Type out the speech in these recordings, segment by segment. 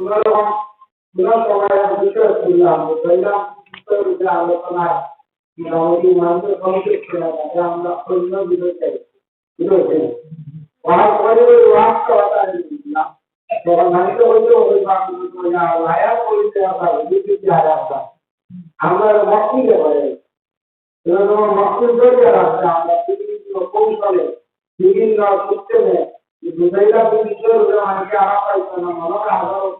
আমরা ওয়াজ করে এরকম মস্তির জড়িয়ে রাখছে আমরা বিভিন্ন কৌশলে, বিভিন্ন সিস্টেমে দুটাইটা বিষয় মানুষকে আরাম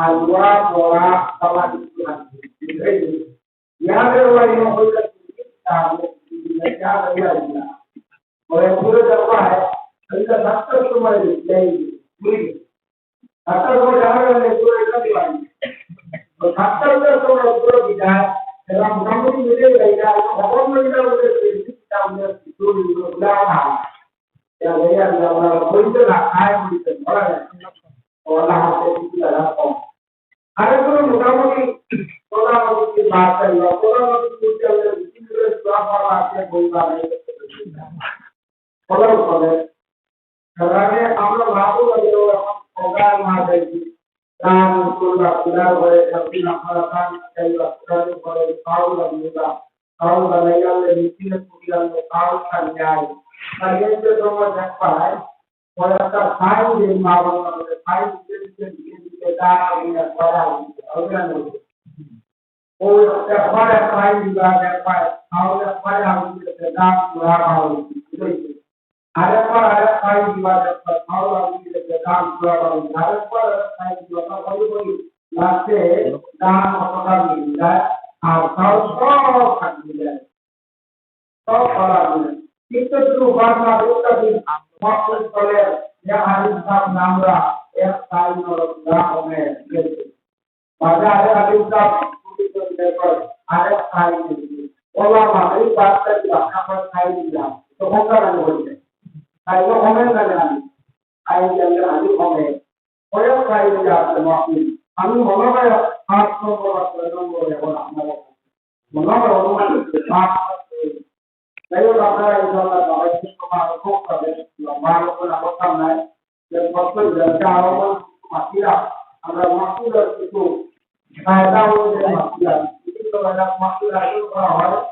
Allah wa sama dijelaskan. Ya Allah yang memberikan kita mereka Allah. Oleh pura dakwah kita nakal semua ini. Nakal semua jangan oleh pura itu diwani. Nakal semua pura kita dalam kamu ini mereka orang mereka oleh kita mereka itu diulang. Ya Allah, Allah, Allah, Allah, Allah, Allah, Allah, Allah, Allah, Allah, Allah, Allah, আরেকগুলো মোটামুটি প্রধানমন্ত্রী বার্তায় প্রধানমন্ত্রী আছে বললাম আমরা একটা sign দিন মা God what I was Oh, the part of my you are that part. How the part of the God you are our Arapa Arapai you are that part. How are you the God you are our Arapa Arapai you are everybody. Last day, God of God means that our house of God. So for us. It's the true one of the people. What is for it? Yeah, I will not now. Ada para praia de lá, aula bagi. Lase dan apakah bila atau sok bila. Sok para bila. Itu tu bahasa kita di maksud oleh yang hari sab namra yang sai nol dah ome. Pada ada hari sab আরে খাই OLA মারি বাচ্চা দিলাম আমার খাই দিলাম তখন তারা বলছে খাই তো হবে না জানি খাই দিলে আমি হবে ওরা খাই দিলে আপনার মাফি আমি মনে হয় পাঁচ নম্বর ছয় নম্বর এখন আপনারা মনে হয় অনুমান dan maksud dan kealaman maksiat ada maksiat itu saya tahu dari maksiat itu terhadap maksiat itu orang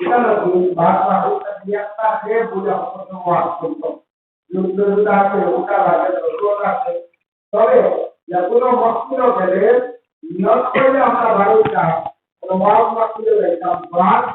kita lebih bahasa kita biasa dia punya semua untuk Nusur tate utara ke utara ke Sore, ya kuno maksudnya dari Nyoknya apa baru tak Kalau mau maksudnya dari tak Bahas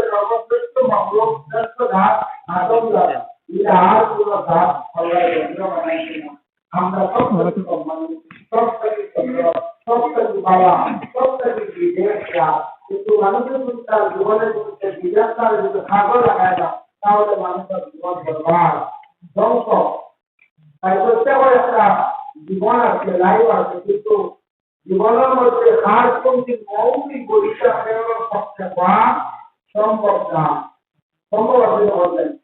বিদেশ কিন্তু তাহলে মানুষের জীবন বরবাদ তাই প্রত্যেকের একটা জীবন আছে life আছে কিন্তু জীবনের মধ্যে হার কমতি মৌলিক পরীক্ষা ফেরানোর বা সম্ভব না সম্ভব আছে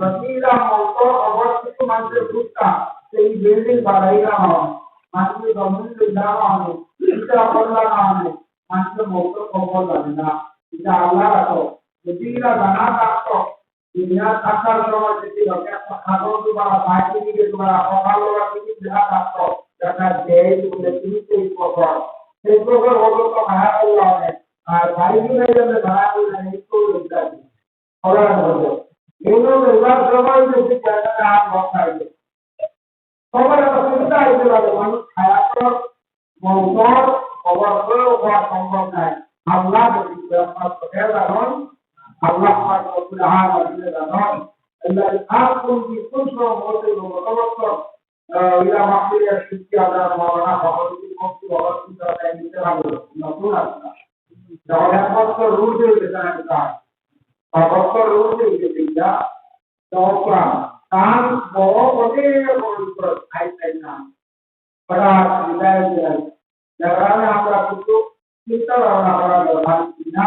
মহিলা মতো অবস্থিত মানুষের ভূতটা সেই বিল্ডিং বাড়াই না হয় মানুষের গভর্নমেন্ট না হয় এটা বললা না মানে মানুষের মুক্ত খবর জানে না এটা আল্লাহ রাখো যদি এরা জানা থাকতো দুনিয়া থাকার সময় যদি লোকে একটা খাবার তোমার বাইরে দিকে তোমার সকাল বেলা তুমি দেখা থাকতো দেখা দেয় তুমি তুমি সেই খবর সেই খবর হলো তো মায়া করলাম আর বাইরে গিয়ে যাবে মায়া করলে একটু ইত্যাদি খবর হলো এগুলো সময় যদি জায়গাটা আর বসাইবে সবার একটা চিন্তা হইতে পারে, মানুষ কর মন্তর করেও হওয়া সম্ভব নাই। আল্লাহ যদি আপনার চোখে জানন আল্লাহ পাক রব্বুল আলামিন জানন আল্লাহ আকুম বি কুনসু মতে মতবত্ত ইলা মাহফিয়া শিক্ষা আদার মাওলানা ভগবতী মুক্তি ভগবতী তাই নিতে হবে নতুন আসনা যখন একমাত্র রুল হয়ে গেছে না কাজ ভগবত রুল হয়ে গেছে দোসরা কান বড় অনেক বড় খাই খাই না হঠাৎ বিদায় দিলেন যারা আমরা কিন্তু চিন্তা ভাবনা করা দরকার না